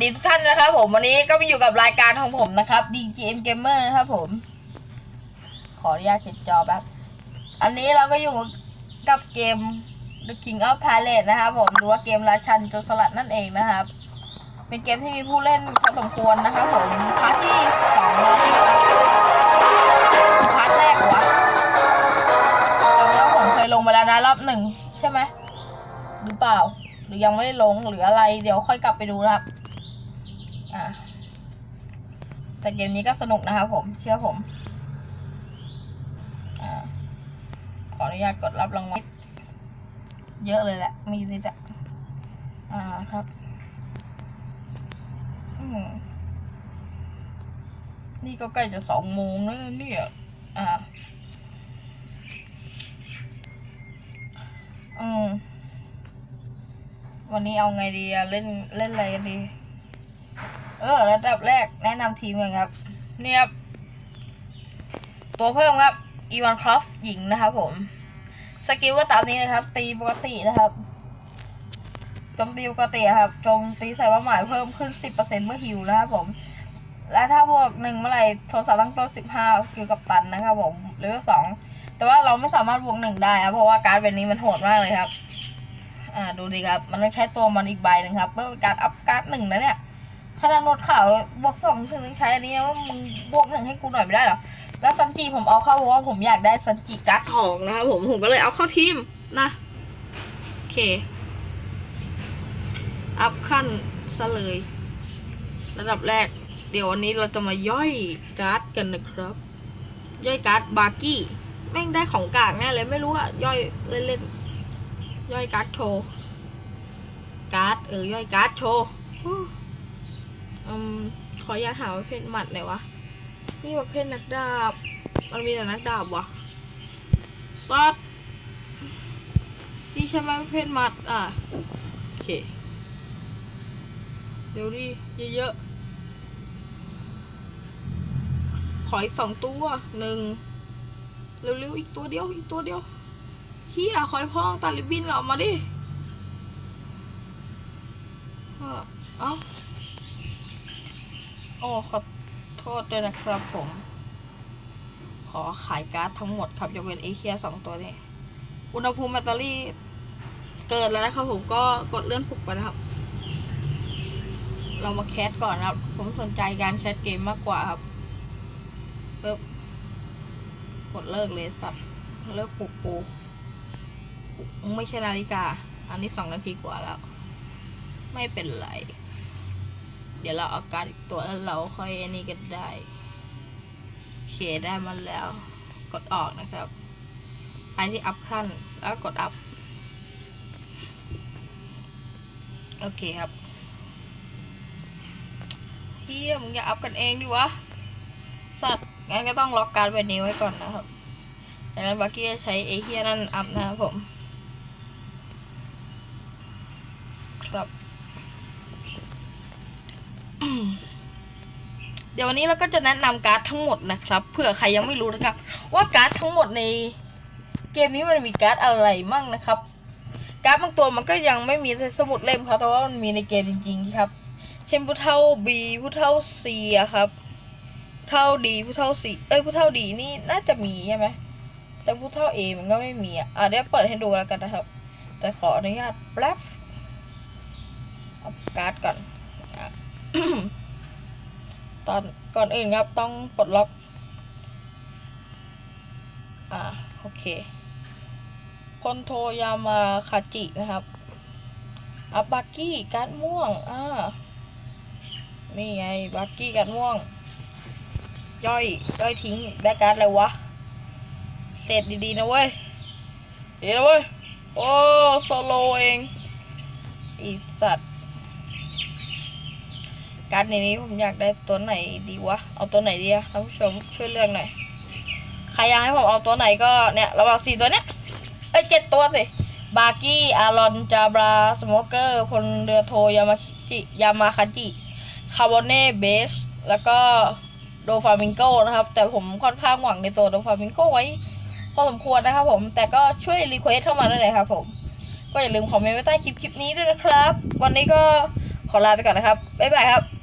ดีทุกท่านนะครับผมวันนี้ก็มาอยู่กับรายการของผมนะครับ DGM Gamer นะครับผม ขออนุญาตเช็ดจอแป๊บอันนี้เราก็อยู่กับเกม The King of Pirates นะครับผมหรือว่าเกมราชันโจรสลัดนั่นเองนะครับ เป็นเกมที่มีผู้เล่นพอสมควรนะครับผมพาร์ทที่สองแล้วนะครับพาร์ทแรกวะจำแล้วผมเคยลงมาแล้วนะรอบหนึ่งใช่ไหมหรือเปล่าหรือยังไม่ได้ลงหรืออะไรเดี๋ยวค่อยกลับไปดูนะครับ อ่าแต่เกมนี้ก็สนุกนะครับผม เชื่อผมอขออนุญาตกดรับรางวัลเยอะเลยแหละ มีนิดอะอ่าครับ นี่ก็ใกล้จะสองโมงแล้วนะเนี่ยอ่าอืมวันนี้เอาไงดีอะเล่นเล่นอะไรกันดี เออระดับแรกแนะนำทีมกันครับเนี่ยครับ ตัวเพิ่มครับอีวานครอฟหญิงนะครับผม สกิลก็ตามนี้นะครับ ตีปกตินะครับโจมตีปกติครับโจมตีใส่เป้าหมายเพิ่มขึ้น 10%เมื่อฮิวนะครับผม และถ้าบวกหนึ่งเมื่อไหร่โทรศัพท์ตั้งต้น15สกิลกับตันนะครับผมเลเวลสองแต่ว่าเราไม่สามารถบวกหนึ่งได้ครับเพราะว่าการ์ดใบนี้มันโหดมากเลยครับ อ่าดูดีครับ มันไม่ใช่ตัวมันอีกใบหนึ่งครับ เพื่อการอัพการ์ดหนึ่งนะเนี่ย ขนาดโนดข่าวบวกสองถึงใช้อันนี้ว่ามึงบวกหนึ่งให้กูหน่อยไม่ได้เหรอ แล้วซันจิผมเอาเข้าเพราะว่าผมอยากได้ซันจิการ์ดทองนะครับผมผมก็เลยเอาเข้าทีมนะ โอเค อัพขั้นซะเลย ระดับแรก เดี๋ยววันนี้เราจะมาย่อยการ์ดกันนะครับ ย่อยการ์ดบาร์กี้แม่งได้ของกางแน่เลยไม่รู้อะย่อยเล่นๆย่อยการ์ดโชว์การ์ดเออย่อยการ์ดโชว์ อืมขออยากหาประเภทหมัดหน่อยวะ นี่ประเภทนักดาบ มันมีแต่นักดาบวะซัดนี่ใช่ไหมประเภทหมัด อะ โอเค เดี๋ยวดิเยอะๆ ขออีกสองตัวหนึ่งเร็วๆ อีกตัวเดียว อีกตัวเดียวเฮียคอยพ่องตาลิบบินเหรอมาดิ เออเอ้า โอ้ขอโทษด้วยนะครับผม ขอขายการ์ดทั้งหมดครับ ยกเว้นเอเคียสองตัวนี้ อุณหภูมิแบตเตอรี่เกินแล้วนะครับผมก็กดเลื่อนปลุกไปนะครับ เรามาแคสก่อนนะครับ ผมสนใจการแคสเกมมากกว่าครับปึ๊บกดเลิกเลยสัตว์เลิกปลุกปูไม่ใช่นาฬิกา อันนี้สองนาทีกว่าแล้ว ไม่เป็นไร เดี๋ยวเราเอาการดอีกตัวแล้วเราค่อยอันนี้กันได้โอเคได้มันแล้ว กดออกนะครับไปที่อัพขั้นแล้วกดอัพโอเคครับเฮียมึงอย่าอัพกันเองดิวะ สัตว์ งั้นก็ต้องล็อกการดไว้นี้ไว้ก่อนนะครับดังนั้นบักกี้จะใช้เอเฮียนั่นอัพนะครับผม ครับ เดี๋ยววันนี้เราก็จะแนะนำการ์ดทั้งหมดนะครับ เผื่อใครยังไม่รู้นะครับ ว่าการ์ดทั้งหมดในเกมนี้มันมีการ์ดอะไรมั่งนะครับ การ์ดบางตัวมันก็ยังไม่มีในสมุดเล่มครับแต่ว่ามันมีในเกมจริง ๆ ครับ เช่นผู้เท่าบีผู้เท่าซีอะครับเท่าดีผู้เท่าซีเอ้ยผู้เท่าดีนี่น่าจะมีใช่ไหมแต่ผู้เท่าเอมันก็ไม่มีอะอะเดี๋ยวเปิดให้ดูแล้วกันนะครับ แต่ขออนุญาตแป๊บเอาการ์ดก่อน ตอนก่อนอื่นครับต้องปลดล็อก อ่าโอเคพลโทยามาคาจินะครับอัพบากี้การ์ดม่วง อ่า นี่ไงบาร์กี้การ์ดม่วง ย่อยย่อยทิ้งได้การ์ดอะไรวะ เสร็จดีๆนะเว้ย เดี๋ยวเว้ย โอ้โซโลเอง อีสัตว์ การ์ดในนี้ผมอยากได้ตัวไหนดีวะ เอาตัวไหนดีอะท่านผู้ชมช่วยเลือกหน่อย ใครอยากให้ผมเอาตัวไหนก็เนี่ยระหว่างสี่ตัวเนี้ย เอ้ยเจ็ดตัวสิ บาร์กี้ อารอน จาบรา สโมเกอร์ พลเรือโท ยามาจิ ยามาคาจิ คาร์บอเน่ เบส แล้วก็โดฟามิงโกนะครับ แต่ผมค่อนข้างหวังในตัวโดฟามิงโกไว้พอสมควรนะครับผม แต่ก็ช่วยรีเควสเข้ามาได้เลยครับผม ก็อย่าลืมคอมเมนต์ไว้ใต้คลิปคลิปนี้ด้วยนะครับ วันนี้ก็ขอลาไปก่อนนะครับ บ๊ายบายครับ